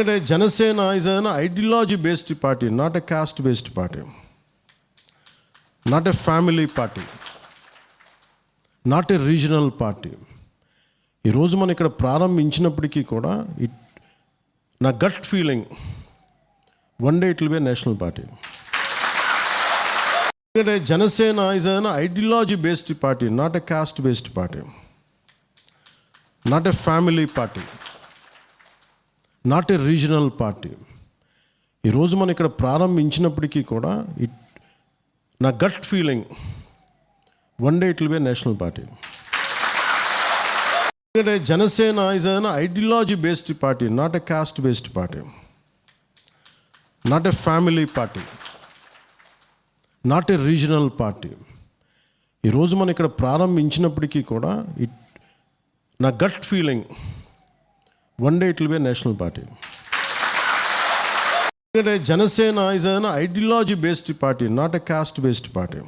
ఎందుకంటే Janasena is an ideology based party not a caste based party not a family party not a regional party ఈరోజు మనం ఇక్కడ ప్రారంభించినప్పటికీ కూడా it నా gut feeling one day it will be national party ఎందుకంటే Janasena is an ideology based party not a caste based party not a family party not a regional party ఈరోజు మనం ఇక్కడ ప్రారంభించినప్పటికీ కూడా ఇట్ నా gut feeling one day it will be national party ఎందుకంటే Janasena is an ideology based party not a caste based party not a family party not a regional party ఈరోజు మనం ఇక్కడ ప్రారంభించినప్పటికీ కూడా ఇట్ నా gut feeling one day it will be national party ఎందుకంటే Janasena is an ideology based party not a caste based party